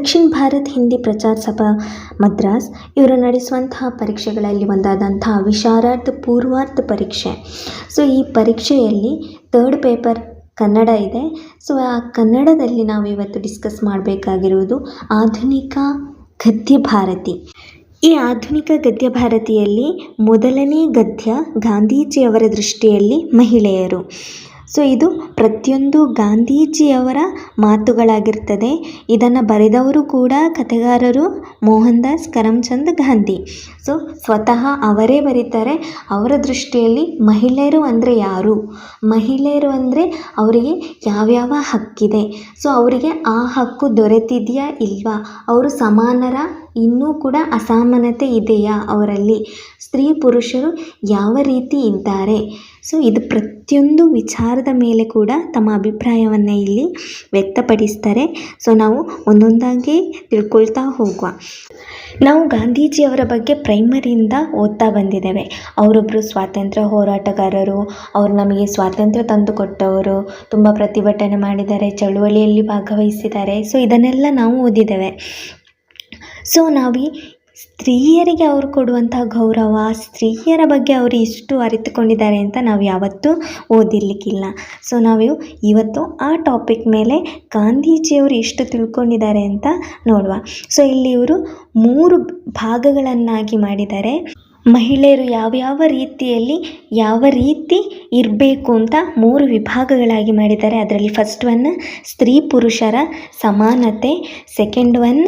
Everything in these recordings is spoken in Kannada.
ದಕ್ಷಿಣ ಭಾರತ್ ಹಿಂದಿ ಪ್ರಚಾರ ಸಭಾ ಮದ್ರಾಸ್. ಇವರು ನಡೆಸುವಂತಹ ಪರೀಕ್ಷೆಗಳಲ್ಲಿ ಒಂದಾದಂತಹ ವಿಶಾರಾರ್ಥ ಪೂರ್ವಾರ್ಧ ಪರೀಕ್ಷೆ. ಸೊ, ಈ ಪರೀಕ್ಷೆಯಲ್ಲಿ ಥರ್ಡ್ ಪೇಪರ್ ಕನ್ನಡ ಇದೆ. ಸೊ, ಆ ಕನ್ನಡದಲ್ಲಿ ನಾವು ಇವತ್ತು ಡಿಸ್ಕಸ್ ಮಾಡಬೇಕಾಗಿರುವುದು ಆಧುನಿಕ ಗದ್ಯ ಭಾರತಿ. ಈ ಆಧುನಿಕ ಗದ್ಯ ಭಾರತಿಯಲ್ಲಿ ಮೊದಲನೇ ಗದ್ಯ ಗಾಂಧೀಜಿಯವರ ದೃಷ್ಟಿಯಲ್ಲಿ ಮಹಿಳೆಯರು. ಸೊ ಇದು ಪ್ರತಿಯೊಂದು ಗಾಂಧೀಜಿಯವರ ಮಾತುಗಳಾಗಿರ್ತದೆ. ಇದನ್ನು ಬರೆದವರು ಕೂಡ ಕಥೆಗಾರರು ಮೋಹನ್ ದಾಸ್ ಕರಮ್ಚಂದ್ ಗಾಂಧಿ. ಸೊ ಸ್ವತಃ ಅವರೇ ಬರೀತಾರೆ. ಅವರ ದೃಷ್ಟಿಯಲ್ಲಿ ಮಹಿಳೆಯರು ಅಂದರೆ ಯಾರು? ಮಹಿಳೆಯರು ಅಂದರೆ ಅವರಿಗೆ ಯಾವ್ಯಾವ ಹಕ್ಕಿದೆ? ಸೊ ಅವರಿಗೆ ಆ ಹಕ್ಕು ದೊರೆತಿದೆಯಾ ಇಲ್ವಾ? ಅವರು ಸಮಾನರ ಇನ್ನೂ ಕೂಡ ಅಸಮಾನತೆ ಇದೆಯಾ ಅವರಲ್ಲಿ? ಸ್ತ್ರೀ ಪುರುಷರು ಯಾವ ರೀತಿ ಇದ್ದಾರೆ? ಸೊ ಇದು ಪ್ರತಿಯೊಂದು ವಿಚಾರದ ಮೇಲೆ ಕೂಡ ತಮ್ಮ ಅಭಿಪ್ರಾಯವನ್ನು ಇಲ್ಲಿ ವ್ಯಕ್ತಪಡಿಸ್ತಾರೆ. ಸೊ ನಾವು ಒಂದೊಂದಾಗಿ ತಿಳ್ಕೊಳ್ತಾ ಹೋಗುವ. ನಾವು ಗಾಂಧೀಜಿಯವರ ಬಗ್ಗೆ ಪ್ರೈಮರಿಯಿಂದ ಓದ್ತಾ ಬಂದಿದ್ದೇವೆ. ಅವರೊಬ್ಬರು ಸ್ವಾತಂತ್ರ್ಯ ಹೋರಾಟಗಾರರು, ಅವರು ನಮಗೆ ಸ್ವಾತಂತ್ರ್ಯ ತಂದುಕೊಟ್ಟವರು ತುಂಬ ಪ್ರತಿಭಟನೆ ಮಾಡಿದ್ದಾರೆ, ಚಳುವಳಿಯಲ್ಲಿ ಭಾಗವಹಿಸಿದ್ದಾರೆ. ಸೊ ಇದನ್ನೆಲ್ಲ ನಾವು ಓದಿದ್ದೇವೆ. ಸೊ ನಾವು ಸ್ತ್ರೀಯರಿಗೆ ಅವರು ಕೊಡುವಂತಹ ಗೌರವ, ಸ್ತ್ರೀಯರ ಬಗ್ಗೆ ಅವರು ಎಷ್ಟು ಅರಿತುಕೊಂಡಿದ್ದಾರೆ ಅಂತ ನಾವು ಯಾವತ್ತೂ ಓದಿರಲಿಕ್ಕಿಲ್ಲ. ಸೊ ನಾವು ಇವತ್ತು ಆ ಟಾಪಿಕ್ ಮೇಲೆ ಗಾಂಧೀಜಿಯವರು ಎಷ್ಟು ತಿಳ್ಕೊಂಡಿದ್ದಾರೆ ಅಂತ ನೋಡುವ. ಸೊ ಇಲ್ಲಿ ಇವರು ಮೂರು ಭಾಗಗಳನ್ನಾಗಿ ಮಾಡಿದ್ದಾರೆ. ಮಹಿಳೆಯರು ಯಾವ್ಯಾವ ರೀತಿಯಲ್ಲಿ ಯಾವ ರೀತಿ ಇರಬೇಕು ಅಂತ ಮೂರು ವಿಭಾಗಗಳಾಗಿ ಮಾಡಿದ್ದಾರೆ. ಅದರಲ್ಲಿ ಫಸ್ಟ್ ಒನ್ ಸ್ತ್ರೀ ಪುರುಷರ ಸಮಾನತೆ. ಸೆಕೆಂಡ್ ಒನ್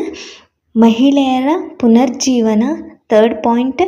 ಮಹಿಳೆಯರ ಪುನರ್ಜೀವನ ಥರ್ಡ್ ಪಾಯಿಂಟ್,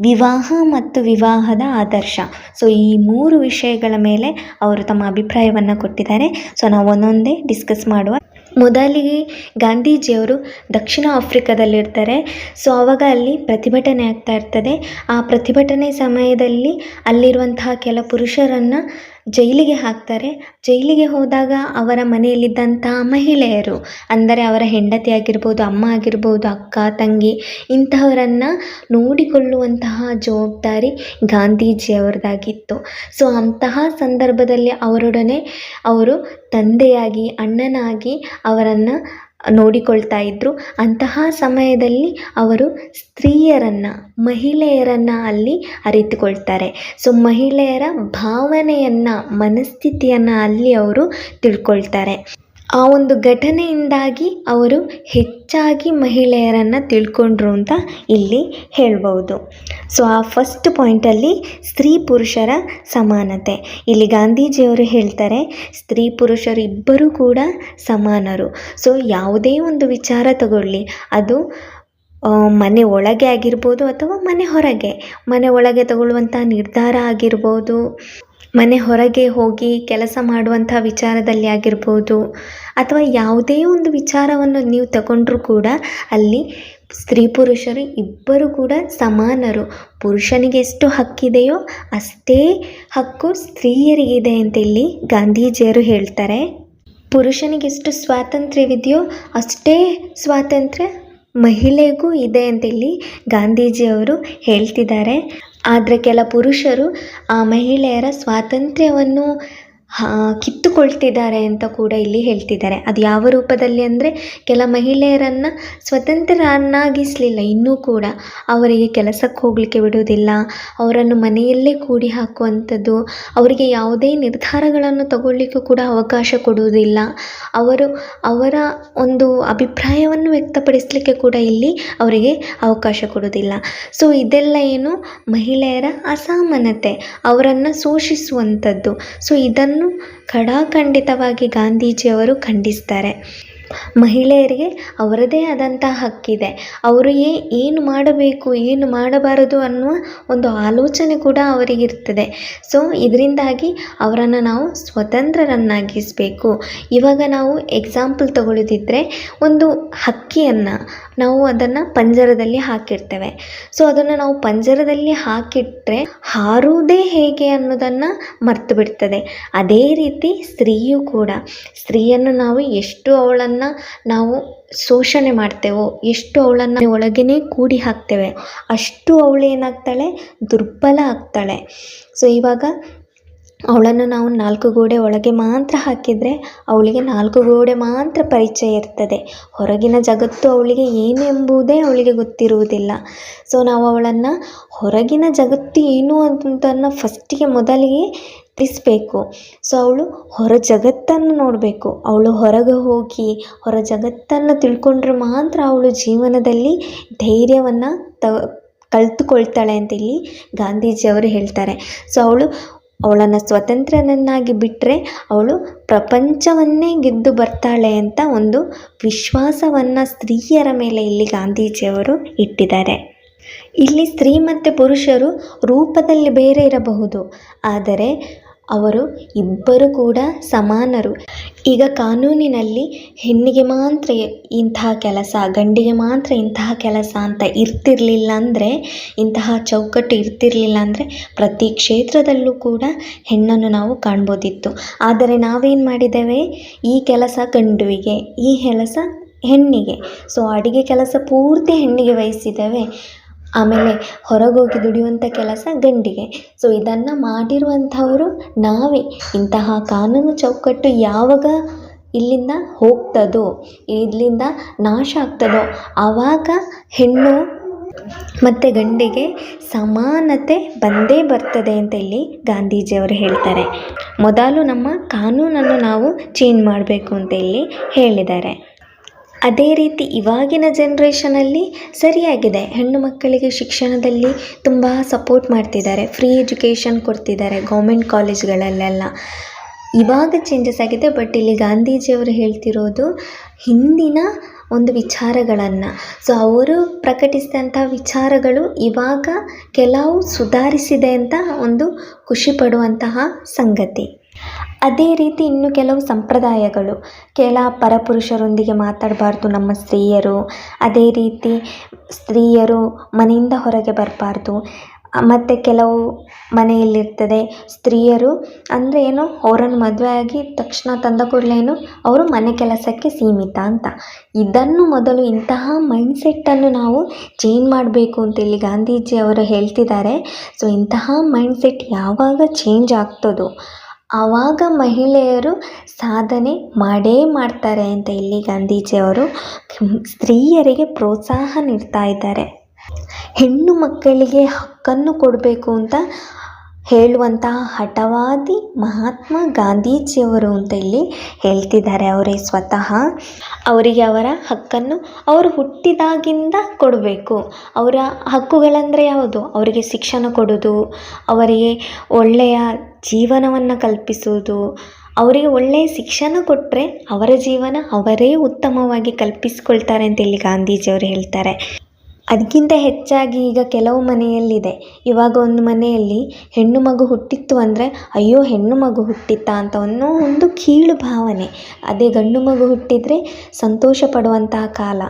ವಿವಾಹ ಮತ್ತು ವಿವಾಹದ ಆದರ್ಶ. ಸೊ ಈ ಮೂರು ವಿಷಯಗಳ ಮೇಲೆ ಅವರು ತಮ್ಮ ಅಭಿಪ್ರಾಯವನ್ನು ಕೊಟ್ಟಿದ್ದಾರೆ. ಸೊ ನಾವು ಒಂದೊಂದೇ ಡಿಸ್ಕಸ್ ಮಾಡುವ. ಮೊದಲಿಗೆ ಗಾಂಧೀಜಿಯವರು ದಕ್ಷಿಣ ಆಫ್ರಿಕಾದಲ್ಲಿರ್ತಾರೆ. ಸೊ ಆವಾಗ ಅಲ್ಲಿ ಪ್ರತಿಭಟನೆ ಆಗ್ತಾ ಇರ್ತದೆ. ಆ ಪ್ರತಿಭಟನೆ ಸಮಯದಲ್ಲಿ ಅಲ್ಲಿರುವಂತಹ ಕೆಲ ಪುರುಷರನ್ನು ಜೈಲಿಗೆ ಹಾಕ್ತಾರೆ. ಜೈಲಿಗೆ ಹೋದಾಗ ಅವರ ಮನೆಯಲ್ಲಿದ್ದಂಥ ಮಹಿಳೆಯರು, ಅಂದರೆ ಅವರ ಹೆಂಡತಿ ಆಗಿರ್ಬೋದು, ಅಮ್ಮ ಆಗಿರ್ಬೋದು, ಅಕ್ಕ, ತಂಗಿ ಇಂತಹವರನ್ನು ನೋಡಿಕೊಳ್ಳುವಂತಹ ಜವಾಬ್ದಾರಿ ಗಾಂಧೀಜಿಯವರದಾಗಿತ್ತು. ಸೊ, ಅಂತಹ ಸಂದರ್ಭದಲ್ಲಿ ಅವರೊಡನೆ ಅವರು ತಂದೆಯಾಗಿ, ಅಣ್ಣನಾಗಿ ಅವರನ್ನು ನೋಡಿಕೊಳ್ತಾ ಇದ್ದರು ಅಂತಹ ಸಮಯದಲ್ಲಿ ಅವರು ಸ್ತ್ರೀಯರನ್ನು, ಮಹಿಳೆಯರನ್ನು ಅಲ್ಲಿ ಅರಿತುಕೊಳ್ತಾರೆ. ಸೊ ಮಹಿಳೆಯರ ಭಾವನೆಯನ್ನು, ಮನಸ್ಥಿತಿಯನ್ನು ಅಲ್ಲಿ ಅವರು ತಿಳ್ಕೊಳ್ತಾರೆ. ಆ ಒಂದು ಘಟನೆಯಿಂದಾಗಿ ಅವರು ಹೆಚ್ಚಾಗಿ ಮಹಿಳೆಯರನ್ನು ತಿಳ್ಕೊಂಡ್ರು ಅಂತ ಇಲ್ಲಿ ಹೇಳ್ಬೋದು ಸೊ ಆ ಫಸ್ಟ್ ಪಾಯಿಂಟಲ್ಲಿ ಸ್ತ್ರೀ ಪುರುಷರ ಸಮಾನತೆ. ಇಲ್ಲಿ ಗಾಂಧೀಜಿಯವರು ಹೇಳ್ತಾರೆ, ಸ್ತ್ರೀ ಪುರುಷರು ಇಬ್ಬರೂ ಕೂಡ ಸಮಾನರು. ಸೊ ಯಾವುದೇ ಒಂದು ವಿಚಾರ ತಗೊಳ್ಳಿ. ಅದು ಮನೆ ಒಳಗೆ ಆಗಿರ್ಬೋದು ಅಥವಾ ಮನೆ ಹೊರಗೆ. ಮನೆ ಒಳಗೆ ತಗೊಳ್ಳುವಂಥ ನಿರ್ಧಾರ ಆಗಿರ್ಬೋದು. ಮನೆ ಹೊರಗೆ ಹೋಗಿ ಕೆಲಸ ಮಾಡುವಂಥ ವಿಚಾರದಲ್ಲಿ ಆಗಿರ್ಬೋದು ಅಥವಾ ಯಾವುದೇ ಒಂದು ವಿಚಾರವನ್ನು ನೀವು ತಗೊಂಡ್ರೂ ಕೂಡ ಅಲ್ಲಿ ಸ್ತ್ರೀ ಪುರುಷರು ಇಬ್ಬರು ಕೂಡ ಸಮಾನರು. ಪುರುಷನಿಗೆ ಎಷ್ಟು ಹಕ್ಕಿದೆಯೋ ಅಷ್ಟೇ ಹಕ್ಕು ಸ್ತ್ರೀಯರಿಗಿದೆ ಅಂತ ಇಲ್ಲಿ ಗಾಂಧೀಜಿಯವರು ಹೇಳ್ತಾರೆ. ಪುರುಷನಿಗೆ ಎಷ್ಟು ಸ್ವಾತಂತ್ರ್ಯವಿದೆಯೋ ಅಷ್ಟೇ ಸ್ವಾತಂತ್ರ್ಯ ಮಹಿಳೆಗೂ ಇದೆ ಅಂತ ಇಲ್ಲಿ ಗಾಂಧೀಜಿಯವರು ಹೇಳ್ತಿದ್ದಾರೆ. ಆದರೆ ಕೆಲ ಪುರುಷರು ಆ ಮಹಿಳೆಯರ ಸ್ವಾತಂತ್ರ್ಯವನ್ನು ಕಿತ್ತುಕೊಳ್ತಿದ್ದಾರೆ ಅಂತ ಕೂಡ ಇಲ್ಲಿ ಹೇಳ್ತಿದ್ದಾರೆ. ಅದು ಯಾವ ರೂಪದಲ್ಲಿ ಅಂದರೆ ಕೆಲ ಮಹಿಳೆಯರನ್ನು ಸ್ವತಂತ್ರರನ್ನಾಗಿಸಲಿಲ್ಲ. ಇನ್ನೂ ಕೂಡ ಅವರಿಗೆ ಕೆಲಸಕ್ಕೆ ಹೋಗಲಿಕ್ಕೆ ಬಿಡುವುದಿಲ್ಲ. ಅವರನ್ನು ಮನೆಯಲ್ಲೇ ಕೂಡಿ ಹಾಕುವಂಥದ್ದು, ಅವರಿಗೆ ಯಾವುದೇ ನಿರ್ಧಾರಗಳನ್ನು ತಗೊಳ್ಳಿಕ್ಕೂ ಕೂಡ ಅವಕಾಶ ಕೊಡುವುದಿಲ್ಲ. ಅವರು ಅವರ ಒಂದು ಅಭಿಪ್ರಾಯವನ್ನು ವ್ಯಕ್ತಪಡಿಸಲಿಕ್ಕೆ ಕೂಡ ಇಲ್ಲಿ ಅವರಿಗೆ ಅವಕಾಶ ಕೊಡುವುದಿಲ್ಲ. ಸೊ ಇದೆಲ್ಲ ಏನು ಮಹಿಳೆಯರ ಅಸಮಾನತೆ, ಅವರನ್ನು ಶೋಷಿಸುವಂಥದ್ದು ಸೊ ಇದನ್ನು ಖಡಾಖಂಡಿತವಾಗಿ ಗಾಂಧೀಜಿಯವರು ಖಂಡಿಸ್ತಾರೆ. ಮಹಿಳೆಯರಿಗೆ ಅವರದೇ ಆದಂಥ ಹಕ್ಕಿದೆ. ಅವರು ಏ, ಏನು ಮಾಡಬೇಕು, ಏನು ಮಾಡಬಾರದು ಅನ್ನುವ ಒಂದು ಆಲೋಚನೆ ಕೂಡ ಅವರಿಗಿರ್ತದೆ. ಸೊ, ಇದರಿಂದಾಗಿ ಅವರನ್ನು ನಾವು ಸ್ವತಂತ್ರರನ್ನಾಗಿಸಬೇಕು. ಇವಾಗ ನಾವು ಎಕ್ಸಾಂಪಲ್ ತಗೊಳ್ಳೋದಿದ್ದರೆ ಒಂದು ಹಕ್ಕಿಯನ್ನು ನಾವು ಅದನ್ನು ಪಂಜರದಲ್ಲಿ ಹಾಕಿರ್ತೇವೆ. ಸೊ ಅದನ್ನು ನಾವು ಪಂಜರದಲ್ಲಿ ಹಾಕಿಟ್ಟರೆ ಹಾರುವುದೇ ಹೇಗೆ ಅನ್ನೋದನ್ನು ಮರ್ತು ಬಿಡ್ತದೆ. ಅದೇ ರೀತಿ ಸ್ತ್ರೀಯು ಕೂಡ, ಸ್ತ್ರೀಯನ್ನು ನಾವು ಎಷ್ಟು ಅವಳನ್ನು ನಾವು ಶೋಷಣೆ ಮಾಡ್ತೇವೋ, ಎಷ್ಟು ಅವಳನ್ನು ಒಳಗೇ ಕೂಡಿ ಹಾಕ್ತೇವೆ, ಅಷ್ಟು ಅವಳು ಏನಾಗ್ತಾಳೆ? ದುರ್ಬಲ ಆಗ್ತಾಳೆ. ಸೊ ಇವಾಗ ಅವಳನ್ನು ನಾವು ನಾಲ್ಕು ಗೋಡೆ ಒಳಗೆ ಮಾತ್ರ ಹಾಕಿದರೆ ಅವಳಿಗೆ ನಾಲ್ಕು ಗೋಡೆ ಮಾತ್ರ ಪರಿಚಯ ಇರ್ತದೆ. ಹೊರಗಿನ ಜಗತ್ತು ಅವಳಿಗೆ ಏನು ಎಂಬುದೇ ಅವಳಿಗೆ ಗೊತ್ತಿರುವುದಿಲ್ಲ. ಸೊ ನಾವು ಅವಳನ್ನು ಹೊರಗಿನ ಜಗತ್ತು ಏನು ಅಂತನ್ನು ಫಸ್ಟಿಗೆ ಮೊದಲಿಗೆ ತಿಳಿಸ್ಬೇಕು. ಸೊ ಅವಳು ಹೊರ ಜಗತ್ತನ್ನು ನೋಡಬೇಕು. ಅವಳು ಹೊರಗೆ ಹೋಗಿ ಹೊರ ಜಗತ್ತನ್ನು ತಿಳ್ಕೊಂಡ್ರೆ ಮಾತ್ರ ಅವಳು ಜೀವನದಲ್ಲಿ ಧೈರ್ಯವನ್ನು ತ, ಕಲ್ತುಕೊಳ್ತಾಳೆ ಅಂತ ಇಲ್ಲಿ ಗಾಂಧೀಜಿಯವರು ಹೇಳ್ತಾರೆ. ಸೊ ಅವಳು ಅವಳನ್ನು ಸ್ವತಂತ್ರನನ್ನಾಗಿ ಬಿಟ್ಟರೆ ಅವಳು ಪ್ರಪಂಚವನ್ನೇ ಗೆದ್ದು ಬರ್ತಾಳೆ ಅಂತ ಒಂದು ವಿಶ್ವಾಸವನ್ನು ಸ್ತ್ರೀಯರ ಮೇಲೆ ಇಲ್ಲಿ ಗಾಂಧೀಜಿಯವರು ಇಟ್ಟಿದ್ದಾರೆ. ಇಲ್ಲಿ ಸ್ತ್ರೀ ಮತ್ತು ಪುರುಷರು ರೂಪದಲ್ಲಿ ಬೇರೆ ಇರಬಹುದು. ಆದರೆ ಅವರು ಇಬ್ಬರು ಕೂಡ ಸಮಾನರು. ಈಗ ಕಾನೂನಿನಲ್ಲಿ ಹೆಣ್ಣಿಗೆ ಮಾತ್ರ ಇಂತಹ ಕೆಲಸ, ಗಂಡಿಗೆ ಮಾತ್ರ ಇಂತಹ ಕೆಲಸ ಅಂತ ಇರ್ತಿರಲಿಲ್ಲ ಅಂದರೆ, ಇಂತಹ ಚೌಕಟ್ಟು ಇರ್ತಿರಲಿಲ್ಲ ಅಂದರೆ ಪ್ರತಿ ಕ್ಷೇತ್ರದಲ್ಲೂ ಕೂಡ ಹೆಣ್ಣನ್ನು ನಾವು ಕಾಣ್ಬೋದಿತ್ತು. ಆದರೆ ನಾವೇನು ಮಾಡಿದ್ದೇವೆ? ಈ ಕೆಲಸ ಗಂಡುವಿಗೆ, ಈ ಕೆಲಸ ಹೆಣ್ಣಿಗೆ. ಸೊ ಅಡಿಗೆ ಕೆಲಸ ಪೂರ್ತಿ ಹೆಣ್ಣಿಗೆ ವಹಿಸಿದ್ದೇವೆ. ಆಮೇಲೆ ಹೊರಗೋಗಿ ದುಡಿಯುವಂಥ ಕೆಲಸ ಗಂಡಿಗೆ. ಸೊ ಇದನ್ನು ಮಾಡಿರುವಂಥವರು ನಾವೇ. ಇಂತಹ ಕಾನೂನು ಚೌಕಟ್ಟು ಯಾವಾಗ ಇಲ್ಲಿಂದ ಹೋಗ್ತದೋ, ಇಲ್ಲಿಂದ ನಾಶ ಆಗ್ತದೋ, ಆವಾಗ ಹೆಣ್ಣು ಮತ್ತು ಗಂಡಿಗೆ ಸಮಾನತೆ ಬಂದೇ ಬರ್ತದೆ ಅಂತ ಇಲ್ಲಿ ಗಾಂಧೀಜಿಯವರು ಹೇಳ್ತಾರೆ. ಮೊದಲು ನಮ್ಮ ಕಾನೂನನ್ನು ನಾವು ಚೇಂಜ್ ಮಾಡಬೇಕು ಅಂತ ಇಲ್ಲಿ ಹೇಳಿದ್ದಾರೆ. ಅದೇ ರೀತಿ ಇವಾಗಿನ ಜನ್ರೇಷನಲ್ಲಿ ಸರಿಯಾಗಿದೆ. ಹೆಣ್ಣು ಮಕ್ಕಳಿಗೆ ಶಿಕ್ಷಣದಲ್ಲಿ ತುಂಬ ಸಪೋರ್ಟ್ ಮಾಡ್ತಿದ್ದಾರೆ. ಫ್ರೀ ಎಜುಕೇಷನ್ ಕೊಡ್ತಿದ್ದಾರೆ ಗೌರ್ಮೆಂಟ್ ಕಾಲೇಜ್ಗಳಲ್ಲೆಲ್ಲ ಇವಾಗ ಚೇಂಜಸ್ ಆಗಿದೆ ಬಟ್ ಇಲ್ಲಿ ಗಾಂಧೀಜಿಯವರು ಹೇಳ್ತಿರೋದು ಹಿಂದಿನ ಒಂದು ವಿಚಾರಗಳನ್ನು. ಸೊ ಅವರು ಪ್ರಕಟಿಸಿದಂಥ ವಿಚಾರಗಳು ಇವಾಗ ಕೆಲವು ಸುಧಾರಿಸಿದೆ ಅಂತ ಒಂದು ಖುಷಿ ಪಡುವಂತಹ ಸಂಗತಿ. ಅದೇ ರೀತಿ ಇನ್ನು ಕೆಲವು ಸಂಪ್ರದಾಯಗಳು. ಕೆಲ ಪರಪುರುಷರೊಂದಿಗೆ ಮಾತಾಡಬಾರ್ದು ನಮ್ಮ ಸ್ತ್ರೀಯರು. ಅದೇ ರೀತಿ ಸ್ತ್ರೀಯರು ಮನೆಯಿಂದ ಹೊರಗೆ ಬರಬಾರ್ದು. ಮತ್ತು ಕೆಲವು ಮನೆಯಲ್ಲಿರ್ತದೆ ಸ್ತ್ರೀಯರು ಅಂದರೆ ಏನು? ಅವರನ್ನು ಮದುವೆ ಆಗಿ ತಕ್ಷಣ ತಂದ ಕೂಡಲೇನು ಅವರು ಮನೆ ಕೆಲಸಕ್ಕೆ ಸೀಮಿತ ಅಂತ. ಇದನ್ನು ಮೊದಲು ಇಂತಹ ಮೈಂಡ್ಸೆಟ್ಟನ್ನು ನಾವು ಚೇಂಜ್ ಮಾಡಬೇಕು ಅಂತೇಳಿ ಗಾಂಧೀಜಿ ಅವರು ಹೇಳ್ತಿದ್ದಾರೆ. ಸೊ ಇಂತಹ ಮೈಂಡ್ಸೆಟ್ ಯಾವಾಗ ಚೇಂಜ್ ಆಗ್ತದೋ ಆವಾಗ ಮಹಿಳೆಯರು ಸಾಧನೆ ಮಾಡೇ ಮಾಡ್ತಾರೆ ಅಂತ ಇಲ್ಲಿ ಗಾಂಧೀಜಿಯವರು. ಸ್ತ್ರೀಯರಿಗೆ ಪ್ರೋತ್ಸಾಹ ನೀಡ್ತಾ ಇದ್ದಾರೆ. ಹೆಣ್ಣು ಮಕ್ಕಳಿಗೆ ಹಕ್ಕನ್ನು ಕೊಡಬೇಕು ಅಂತ ಹೇಳುವಂತಹ ಹಠವಾದಿ ಮಹಾತ್ಮ ಗಾಂಧೀಜಿಯವರು ಅಂತ ಇಲ್ಲಿ ಹೇಳ್ತಿದ್ದಾರೆ. ಅವರೇ ಸ್ವತಃ ಅವರಿಗೆ ಅವರ ಹಕ್ಕನ್ನು ಅವರು ಹುಟ್ಟಿದಾಗಿಂದ ಕೊಡಬೇಕು. ಅವರ ಹಕ್ಕುಗಳಂದರೆ ಯಾವುದು? ಅವರಿಗೆ ಶಿಕ್ಷಣ ಕೊಡೋದು ಅವರಿಗೆ ಒಳ್ಳೆಯ ಜೀವನವನ್ನು ಕಲ್ಪಿಸುವುದು, ಅವರಿಗೆ ಒಳ್ಳೆಯ ಶಿಕ್ಷಣ ಕೊಟ್ಟರೆ ಅವರ ಜೀವನ ಅವರೇ ಉತ್ತಮವಾಗಿ ಕಲ್ಪಿಸ್ಕೊಳ್ತಾರೆ ಅಂತ ಇಲ್ಲಿ ಗಾಂಧೀಜಿಯವರು ಹೇಳ್ತಾರೆ. ಅದಕ್ಕಿಂತ ಹೆಚ್ಚಾಗಿ ಈಗ ಕೆಲವು ಮನೆಯಲ್ಲಿದೆ. ಇವಾಗ ಒಂದು ಮನೆಯಲ್ಲಿ ಹೆಣ್ಣು ಮಗು ಹುಟ್ಟಿತ್ತು ಅಂದರೆ, ಅಯ್ಯೋ, ಹೆಣ್ಣು ಮಗು ಹುಟ್ಟಿತಾ ಅಂತ ಅನ್ನೋ ಒಂದು ಕೀಳು ಭಾವನೆ. ಅದೇ ಗಂಡು ಮಗು ಹುಟ್ಟಿದರೆ ಸಂತೋಷ ಪಡುವಂತಹ ಕಾಲ.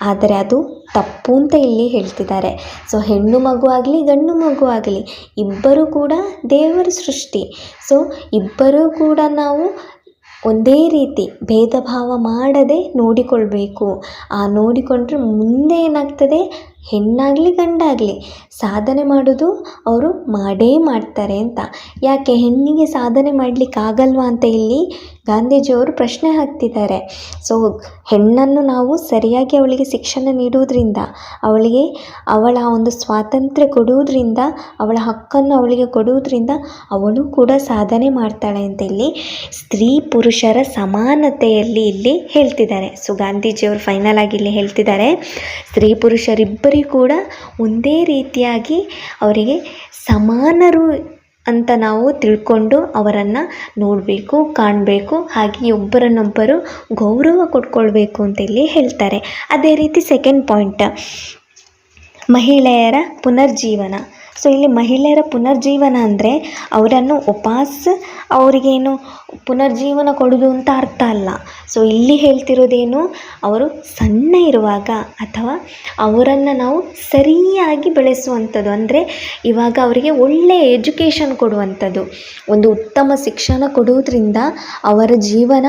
ಆದರೆ ಅದು ತಪ್ಪು ಅಂತ ಇಲ್ಲಿ ಹೇಳ್ತಿದ್ದಾರೆ. ಸೊ, ಹೆಣ್ಣು ಮಗು ಆಗಲಿ, ಗಂಡು ಮಗು ಆಗಲಿ, ಇಬ್ಬರೂ ಕೂಡ ದೇವರ ಸೃಷ್ಟಿ. ಸೊ, ಇಬ್ಬರೂ ಕೂಡ ನಾವು ಒಂದೇ ರೀತಿ ಭೇದ ಭಾವ ಮಾಡದೆ ನೋಡಿಕೊಳ್ಬೇಕು. ಆ ನೋಡಿಕೊಂಡ್ರೆ ಮುಂದೆ ಏನಾಗ್ತದೆ? ಹೆಣ್ಣಾಗಲಿ ಗಂಡಾಗಲಿ ಸಾಧನೆ ಮಾಡೋದು ಅವರು ಮಾಡೇ ಮಾಡ್ತಾರೆ ಅಂತ. ಯಾಕೆ ಹೆಣ್ಣಿಗೆ ಸಾಧನೆ ಮಾಡಲಿಕ್ಕಾಗಲ್ವಾ ಅಂತ ಇಲ್ಲಿ ಗಾಂಧೀಜಿಯವರು ಪ್ರಶ್ನೆ ಹಾಕ್ತಿದ್ದಾರೆ. ಸೊ ಹೆಣ್ಣನ್ನು ನಾವು ಸರಿಯಾಗಿ ಅವಳಿಗೆ ಶಿಕ್ಷಣ ನೀಡುವುದರಿಂದ, ಅವಳಿಗೆ ಅವಳ ಒಂದು ಸ್ವಾತಂತ್ರ್ಯ ಕೊಡುವುದರಿಂದ, ಅವಳ ಹಕ್ಕನ್ನು ಅವಳಿಗೆ ಕೊಡುವುದರಿಂದ ಅವಳು ಕೂಡ ಸಾಧನೆ ಮಾಡ್ತಾಳೆ ಅಂತ ಇಲ್ಲಿ ಸ್ತ್ರೀ ಪುರುಷರ ಸಮಾನತೆಯಲ್ಲಿ ಇಲ್ಲಿ ಹೇಳ್ತಿದ್ದಾರೆ. ಸೊ ಗಾಂಧೀಜಿಯವರು ಫೈನಲ್ ಆಗಿ ಇಲ್ಲಿ ಹೇಳ್ತಿದ್ದಾರೆ. ಸ್ತ್ರೀ ಪುರುಷರಿಬ್ಬರಿಗೂ ಕೂಡ ಒಂದೇ ರೀತಿಯಾಗಿ ಅವರಿಗೆ ಸಮಾನರು ಅಂತ ನಾವು ತಿಳ್ಕೊಂಡು ಅವರನ್ನು ನೋಡಬೇಕು, ಕಾಣಬೇಕು, ಹಾಗೆ ಒಬ್ಬರನ್ನೊಬ್ಬರು ಗೌರವ ಕೊಟ್ಕೊಳ್ಬೇಕು ಅಂತ ಇಲ್ಲಿ ಹೇಳ್ತಾರೆ. ಅದೇ ರೀತಿ ಸೆಕೆಂಡ್ ಪಾಯಿಂಟ್ ಮಹಿಳೆಯರ ಪುನರ್ಜೀವನ. ಸೊ ಇಲ್ಲಿ ಮಹಿಳೆಯರ ಪುನರ್ಜೀವನ ಅಂದರೆ ಅವರನ್ನು ಉಪಾಸ, ಅವರಿಗೇನು ಪುನರ್ಜೀವನ ಕೊಡೋದು ಅಂತ ಅರ್ಥ ಅಲ್ಲ. ಸೊ ಇಲ್ಲಿ ಹೇಳ್ತಿರೋದೇನು, ಅವರು ಸಣ್ಣ ಇರುವಾಗ ಅಥವಾ ಅವರನ್ನು ನಾವು ಸರಿಯಾಗಿ ಬೆಳೆಸುವಂಥದ್ದು ಅಂದರೆ ಇವಾಗ ಅವರಿಗೆ ಒಳ್ಳೆಯ ಎಜುಕೇಷನ್ ಕೊಡುವಂಥದ್ದು. ಒಂದು ಉತ್ತಮ ಶಿಕ್ಷಣ ಕೊಡುವುದರಿಂದ ಅವರ ಜೀವನ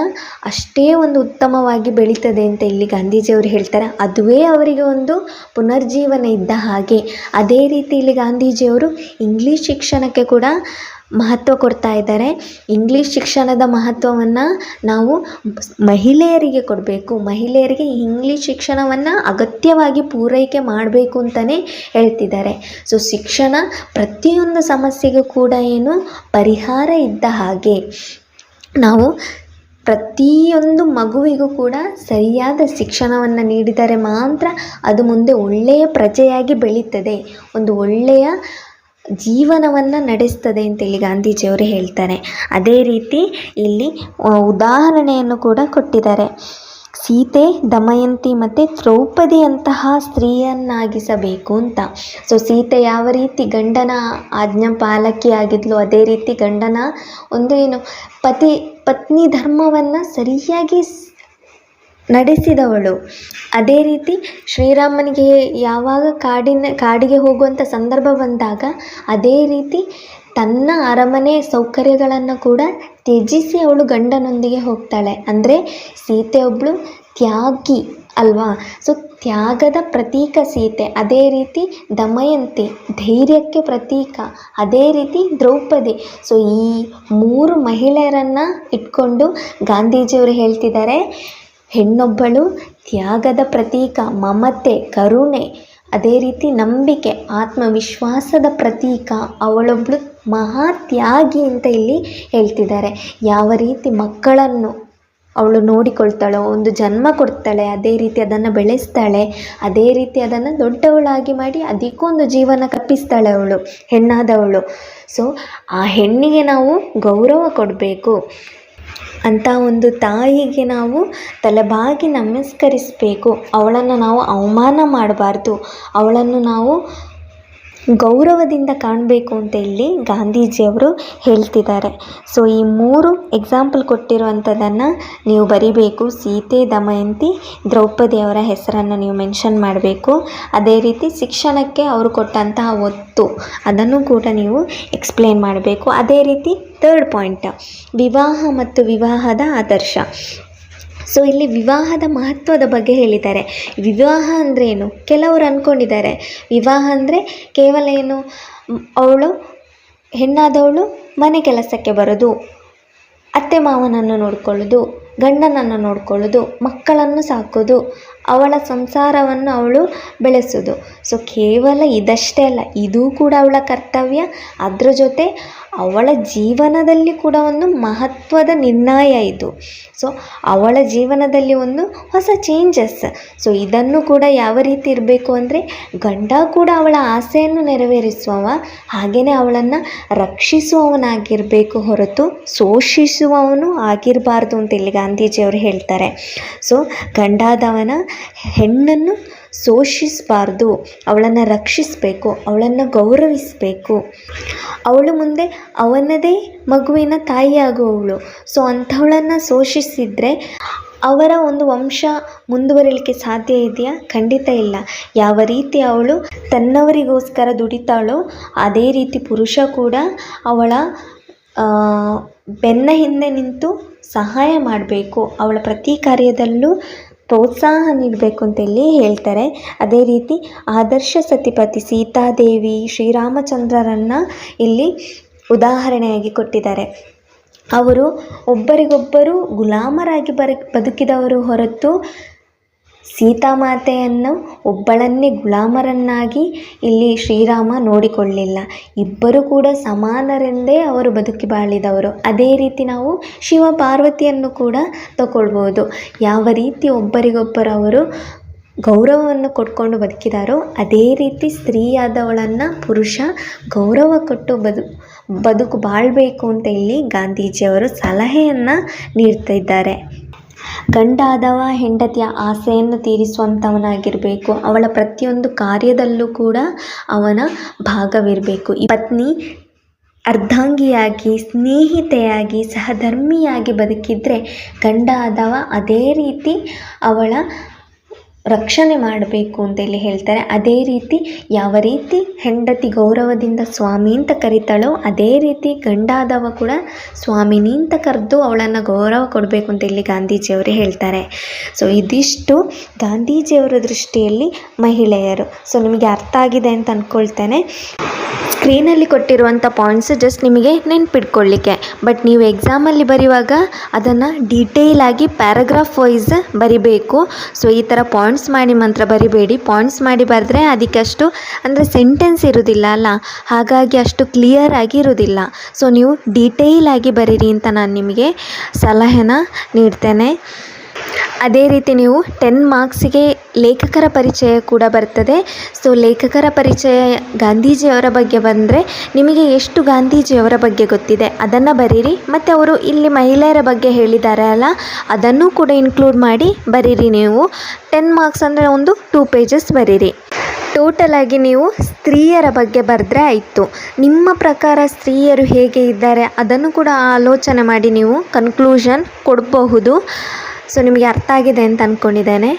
ಅಷ್ಟೇ ಒಂದು ಉತ್ತಮವಾಗಿ ಬೆಳೀತದೆ ಅಂತ ಇಲ್ಲಿ ಗಾಂಧೀಜಿಯವರು ಹೇಳ್ತಾರೆ. ಅದುವೇ ಅವರಿಗೆ ಒಂದು ಪುನರ್ಜೀವನ ಇದ್ದ ಹಾಗೆ. ಅದೇ ರೀತಿ ಇಲ್ಲಿ ಗಾಂಧೀಜಿಯವರು ಇಂಗ್ಲೀಷ್ ಶಿಕ್ಷಣಕ್ಕೆ ಕೂಡ ಮಹತ್ವ ಕೊಡ್ತಾ ಇದ್ದಾರೆ. ಇಂಗ್ಲೀಷ್ ಶಿಕ್ಷಣದ ಮಹತ್ವವನ್ನು ನಾವು ಮಹಿಳೆಯರಿಗೆ ಕೊಡಬೇಕು. ಮಹಿಳೆಯರಿಗೆ ಇಂಗ್ಲೀಷ್ ಶಿಕ್ಷಣವನ್ನು ಅಗತ್ಯವಾಗಿ ಪೂರೈಕೆ ಮಾಡಬೇಕು ಅಂತಲೇ ಹೇಳ್ತಿದ್ದಾರೆ. ಸೊ ಶಿಕ್ಷಣ ಪ್ರತಿಯೊಂದು ಸಮಸ್ಯೆಗೂ ಕೂಡ ಏನು ಪರಿಹಾರ ಇದ್ದ ಹಾಗೆ ನಾವು ಪ್ರತಿಯೊಂದು ಮಗುವಿಗೂ ಕೂಡ ಸರಿಯಾದ ಶಿಕ್ಷಣವನ್ನು ನೀಡಿದರೆ ಮಾತ್ರ ಅದು ಮುಂದೆ ಒಳ್ಳೆಯ ಪ್ರಜೆಯಾಗಿ ಬೆಳೀತದೆ. ಒಂದು ಒಳ್ಳೆಯ ಜೀವನವನ್ನು ನಡೆಸ್ತದೆ ಅಂತೇಳಿ ಗಾಂಧೀಜಿಯವರು ಹೇಳ್ತಾರೆ. ಅದೇ ರೀತಿ ಇಲ್ಲಿ ಉದಾಹರಣೆಯನ್ನು ಕೂಡ ಕೊಟ್ಟಿದ್ದಾರೆ. ಸೀತೆ, ದಮಯಂತಿ ಮತ್ತು ದ್ರೌಪದಿಯಂತಹ ಸ್ತ್ರೀಯನ್ನಾಗಿಸಬೇಕು ಅಂತ. ಸೊ ಸೀತೆ ಯಾವ ರೀತಿ ಗಂಡನ ಆಜ್ಞಾ ಪಾಲಕಿ ಅದೇ ರೀತಿ ಗಂಡನ ಒಂದು ಏನು ಪತಿ ಪತ್ನಿ ಧರ್ಮವನ್ನು ಸರಿಯಾಗಿ ನಡೆಸಿದವಳು. ಅದೇ ರೀತಿ ಶ್ರೀರಾಮನಿಗೆ ಯಾವಾಗ ಕಾಡಿನ, ಕಾಡಿಗೆ ಹೋಗುವಂಥ ಸಂದರ್ಭ ಬಂದಾಗ ಅದೇ ರೀತಿ ತನ್ನ ಅರಮನೆ ಸೌಕರ್ಯಗಳನ್ನು ಕೂಡ ತ್ಯಜಿಸಿ ಅವಳು ಗಂಡನೊಂದಿಗೆ ಹೋಗ್ತಾಳೆ. ಅಂದರೆ ಸೀತೆ ಒಬ್ಬಳು ತ್ಯಾಗಿ ಅಲ್ವಾ? ಸೊ ತ್ಯಾಗದ ಪ್ರತೀಕ ಸೀತೆ, ಅದೇ ರೀತಿ ದಮಯಂತಿ, ಧೈರ್ಯಕ್ಕೆ ಪ್ರತೀಕ, ಅದೇ ರೀತಿ ದ್ರೌಪದಿ. ಸೊ ಈ ಮೂರು ಮಹಿಳೆಯರನ್ನು ಇಟ್ಕೊಂಡು ಗಾಂಧೀಜಿಯವರು ಹೇಳ್ತಿದ್ದಾರೆ, ಹೆಣ್ಣೊಬ್ಬಳು ತ್ಯಾಗದ ಪ್ರತೀಕ, ಮಮತೆ, ಕರುಣೆ, ಅದೇ ರೀತಿ ನಂಬಿಕೆ, ಆತ್ಮವಿಶ್ವಾಸದ ಪ್ರತೀಕ ಅವಳೊಬ್ಬಳು ಮಹಾ ತ್ಯಾಗಿ ಅಂತ ಇಲ್ಲಿ ಹೇಳ್ತಿದ್ದಾರೆ. ಯಾವ ರೀತಿ ಮಕ್ಕಳನ್ನು ಅವಳು ನೋಡಿಕೊಳ್ತಾಳೆ, ಒಂದು ಜನ್ಮ ಕೊಡ್ತಾಳೆ, ಅದೇ ರೀತಿ ಅದನ್ನು ಬೆಳೆಸ್ತಾಳೆ, ಅದೇ ರೀತಿ ಅದನ್ನು ದೊಡ್ಡವಳಾಗಿ ಮಾಡಿ ಅದಕ್ಕೊಂದು ಜೀವನ ಕಪ್ಪಿಸ್ತಾಳೆ ಅವಳು, ಹೆಣ್ಣಾದವಳು. ಸೊ ಆ ಹೆಣ್ಣಿಗೆ ನಾವು ಗೌರವ ಕೊಡಬೇಕು. ಅಂತ ಒಂದು ತಾಯಿಗೆ ನಾವು ತಲೆಬಾಗಿ ನಮಸ್ಕರಿಸಬೇಕು. ಅವಳನ್ನು ನಾವು ಅವಮಾನ ಮಾಡಬಾರ್ದು. ಅವಳನ್ನು ನಾವು ಗೌರವದಿಂದ ಕಾಣಬೇಕು ಅಂತ ಇಲ್ಲಿ ಗಾಂಧೀಜಿಯವರು ಹೇಳ್ತಿದ್ದಾರೆ. ಸೊ ಈ ಮೂರು ಎಕ್ಸಾಂಪಲ್ ಕೊಟ್ಟಿರುವಂಥದ್ದನ್ನು ನೀವು ಬರಿಬೇಕು. ಸೀತೆ, ದಮಯಂತಿ, ದ್ರೌಪದಿ ಅವರ ಹೆಸರನ್ನು ನೀವು ಮೆನ್ಷನ್ ಮಾಡಬೇಕು. ಅದೇ ರೀತಿ ಶಿಕ್ಷಣಕ್ಕೆ ಅವರು ಕೊಟ್ಟಂತಹ ಒತ್ತು ಅದನ್ನು ಕೂಡ ನೀವು ಎಕ್ಸ್ಪ್ಲೇನ್ ಮಾಡಬೇಕು. ಅದೇ ರೀತಿ ತರ್ಡ್ ಪಾಯಿಂಟ್ ವಿವಾಹ ಮತ್ತು ವಿವಾಹದ ಆದರ್ಶ. ಸೊ ಇಲ್ಲಿ ವಿವಾಹದ ಮಹತ್ವದ ಬಗ್ಗೆ ಹೇಳಿದ್ದಾರೆ. ವಿವಾಹ ಅಂದರೆ ಏನು? ಕೆಲವರು ಅಂದ್ಕೊಂಡಿದ್ದಾರೆ ವಿವಾಹ ಅಂದರೆ ಕೇವಲ ಏನು? ಅವಳು, ಹೆಣ್ಣಾದವಳು ಮನೆ ಕೆಲಸಕ್ಕೆ ಬರೋದು, ಅತ್ತೆ ಮಾವನನ್ನು ನೋಡ್ಕೊಳ್ಳೋದು, ಗಂಡನನ್ನು ನೋಡ್ಕೊಳ್ಳೋದು, ಮಕ್ಕಳನ್ನು ಸಾಕೋದು, ಅವಳ ಸಂಸಾರವನ್ನು ಅವಳು ಬೆಳೆಸೋದು. ಸೊ ಕೇವಲ ಇದಷ್ಟೇ ಅಲ್ಲ, ಇದೂ ಕೂಡ ಅವಳ ಕರ್ತವ್ಯ. ಅದರ ಜೊತೆ ಅವಳ ಜೀವನದಲ್ಲಿ ಕೂಡ ಒಂದು ಮಹತ್ವದ ನಿರ್ಣಯ ಇದು. ಸೊ ಅವಳ ಜೀವನದಲ್ಲಿ ಒಂದು ಹೊಸ ಚೇಂಜಸ್ ಸೊ ಇದನ್ನು ಕೂಡ ಯಾವ ರೀತಿ ಇರಬೇಕು ಅಂದರೆ, ಗಂಡ ಕೂಡ ಅವಳ ಆಸೆಯನ್ನು ನೆರವೇರಿಸುವವ ಹಾಗೆಯೇ ಅವಳನ್ನು ರಕ್ಷಿಸುವವನಾಗಿರಬೇಕು ಹೊರತು ಶೋಷಿಸುವವನು ಆಗಿರಬಾರ್ದು ಅಂತ ಇಲ್ಲಿ ಗಾಂಧೀಜಿಯವರು ಹೇಳ್ತಾರೆ. ಸೊ ಗಂಡಾದವನ ಹೆಣ್ಣನ್ನು ಶೋಷಿಸಬಾರ್ದು. ಅವಳನ್ನು ರಕ್ಷಿಸಬೇಕು, ಅವಳನ್ನು ಗೌರವಿಸಬೇಕು. ಅವಳು ಮುಂದೆ ಅವನದೇ ಮಗುವಿನ ತಾಯಿಯಾಗುವವಳು. ಸೊ ಅಂಥವಳನ್ನು ಶೋಷಿಸಿದರೆ ಅವರ ಒಂದು ವಂಶ ಮುಂದುವರಿಲಿಕ್ಕೆ ಸಾಧ್ಯ ಇದೆಯಾ? ಖಂಡಿತ ಇಲ್ಲ. ಯಾವ ರೀತಿ ಅವಳು ತನ್ನವರಿಗೋಸ್ಕರ ದುಡಿತಾಳೋ, ಅದೇ ರೀತಿ ಪುರುಷ ಕೂಡ ಅವಳ ಬೆನ್ನ ಹಿಂದೆ ನಿಂತು ಸಹಾಯ ಮಾಡಬೇಕು. ಅವಳ ಪ್ರತಿ ಕಾರ್ಯದಲ್ಲೂ ಪ್ರೋತ್ಸಾಹ ನೀಡಬೇಕು ಅಂತ ಇಲ್ಲಿ ಹೇಳ್ತಾರೆ. ಅದೇ ರೀತಿ ಆದರ್ಶ ಸತಿಪತಿ ಸೀತಾದೇವಿ ಶ್ರೀರಾಮಚಂದ್ರರನ್ನು ಇಲ್ಲಿ ಉದಾಹರಣೆಯಾಗಿ ಕೊಟ್ಟಿದ್ದಾರೆ. ಅವರು ಒಬ್ಬರಿಗೊಬ್ಬರು ಗುಲಾಮರಾಗಿ ಬರ, ಬದುಕಿದವರು ಹೊರತು ಸೀತಾಮಾತೆಯನ್ನು ಒಬ್ಬಳನ್ನೇ ಗುಲಾಮರನ್ನಾಗಿ ಇಲ್ಲಿ ಶ್ರೀರಾಮ ನೋಡಿಕೊಳ್ಳಿಲ್ಲ. ಇಬ್ಬರು ಕೂಡ ಸಮಾನರೆಂದೇ ಅವರು ಬದುಕಿ ಬಾಳಿದವರು. ಅದೇ ರೀತಿ ನಾವು ಶಿವ ಪಾರ್ವತಿಯನ್ನು ಕೂಡ ತಗೊಳ್ಬೋದು. ಯಾವ ರೀತಿ ಒಬ್ಬರಿಗೊಬ್ಬರು ಅವರು ಗೌರವವನ್ನು ಕೊಟ್ಕೊಂಡು ಬದುಕಿದಾರೋ, ಅದೇ ರೀತಿ ಸ್ತ್ರೀಯಾದವಳನ್ನು ಪುರುಷ ಗೌರವ ಕೊಟ್ಟು ಬದು, ಬದುಕು ಬಾಳಬೇಕು ಅಂತ ಇಲ್ಲಿ ಗಾಂಧೀಜಿಯವರು ಸಲಹೆಯನ್ನು ನೀಡ್ತಾ ಇದ್ದಾರೆ. ಗಂಡಾದವ, ಹೆಂಡತಿಯ ಆಸೆಯನ್ನು ತೀರಿಸುವಂಥವನಾಗಿರಬೇಕು ಅವಳ ಪ್ರತಿಯೊಂದು ಕಾರ್ಯದಲ್ಲೂ ಕೂಡ ಅವನ ಭಾಗವಿರಬೇಕು. ಈ ಪತ್ನಿ ಅರ್ಧಾಂಗಿಯಾಗಿ, ಸ್ನೇಹಿತೆಯಾಗಿ, ಸಹಧರ್ಮಿಯಾಗಿ ಬದುಕಿದ್ರೆ ಗಂಡ ಆದವ ಅದೇ ರೀತಿ ಅವಳ ರಕ್ಷಣೆ ಮಾಡಬೇಕು ಅಂತ ಇಲ್ಲಿ ಹೇಳ್ತಾರೆ. ಅದೇ ರೀತಿ ಯಾವ ರೀತಿ ಹೆಂಡತಿ ಗೌರವದಿಂದ ಸ್ವಾಮಿ ಅಂತ ಕರಿತಾಳೋ ಅದೇ ರೀತಿ ಗಂಡಾದವ ಕೂಡ ಸ್ವಾಮಿನಿ ಅಂತ ಕರೆದು ಅವಳನ್ನು ಗೌರವ ಕೊಡಬೇಕು ಅಂತ ಇಲ್ಲಿ ಗಾಂಧೀಜಿಯವರು ಹೇಳ್ತಾರೆ. ಸೊ ಇದಿಷ್ಟು ಗಾಂಧೀಜಿಯವರ ದೃಷ್ಟಿಯಲ್ಲಿ ಮಹಿಳೆಯರು. ಸೊ ನಿಮಗೆ ಅರ್ಥ ಆಗಿದೆ ಅಂತ ಅಂದ್ಕೊಳ್ತೇನೆ ಸ್ಕ್ರೀನಲ್ಲಿ ಕೊಟ್ಟಿರುವಂಥ ಪಾಯಿಂಟ್ಸ್ ಜಸ್ಟ್ ನಿಮಗೆ ನೆನ್ಪಿಟ್ಕೊಳ್ಳಿಕ್ಕೆ. ಬಟ್ ನೀವು ಎಕ್ಸಾಮಲ್ಲಿ ಬರೆಯುವಾಗ ಅದನ್ನು ಡೀಟೇಲ್ ಆಗಿ ಪ್ಯಾರಾಗ್ರಾಫ್ ವೈಸ್ ಬರಿಬೇಕು. ಸೊ ಈ ಥರ ಪಾಯಿಂಟ್ಸ್ ಮಾಡಿ ಮಾತ್ರ ಬರಿಬೇಡಿ. ಪಾಯಿಂಟ್ಸ್ ಮಾಡಿ ಬರೆದ್ರೆ ಅದಕ್ಕೆ ಅಷ್ಟು ಅಂದರೆ ಸೆಂಟೆನ್ಸ್ ಇರೋದಿಲ್ಲ ಅಲ್ಲ? ಹಾಗಾಗಿ ಅಷ್ಟು ಕ್ಲಿಯರ್ ಆಗಿ ಇರುವುದಿಲ್ಲ ಸೊ ನೀವು ಡೀಟೇಲ್ ಆಗಿ ಬರೀರಿ ಅಂತ ನಾನು ನಿಮಗೆ ಸಲಹೆನ ನೀಡ್ತೇನೆ. ಅದೇ ರೀತಿ ನೀವು ಟೆನ್ ಮಾರ್ಕ್ಸಿಗೆ ಲೇಖಕರ ಪರಿಚಯ ಕೂಡ ಬರ್ತದೆ. ಸೊ ಲೇಖಕರ ಪರಿಚಯ ಗಾಂಧೀಜಿಯವರ ಬಗ್ಗೆ ಬಂದರೆ ನಿಮಗೆ ಎಷ್ಟು ಗಾಂಧೀಜಿಯವರ ಬಗ್ಗೆ ಗೊತ್ತಿದೆ ಅದನ್ನು ಬರೀರಿ. ಮತ್ತು ಅವರು ಇಲ್ಲಿ ಮಹಿಳೆಯರ ಬಗ್ಗೆ ಹೇಳಿದ್ದಾರೆ ಅಲ್ಲ, ಅದನ್ನು ಕೂಡ ಇನ್ಕ್ಲೂಡ್ ಮಾಡಿ ಬರೀರಿ ನೀವು. ಟೆನ್ ಮಾರ್ಕ್ಸ್ ಅಂದರೆ ಒಂದು ಟೂ ಪೇಜಸ್ ಬರೀರಿ. ಟೋಟಲ್ ಆಗಿ ನೀವು ಸ್ತ್ರೀಯರ ಬಗ್ಗೆ ಬರೆದ್ರೆ ಆಯಿತು. ನಿಮ್ಮ ಪ್ರಕಾರ ಸ್ತ್ರೀಯರು ಹೇಗೆ ಇದ್ದಾರೆ ಅದನ್ನು ಕೂಡ ಆಲೋಚನೆ ಮಾಡಿ ನೀವು ಕನ್ಕ್ಲೂಷನ್ ಕೊಡಬಹುದು. ಸೊ ನಿಮಗೆ ಅರ್ಥ ಆಗಿದೆ ಅಂತ ಅಂದ್ಕೊಂಡಿದ್ದೇನೆ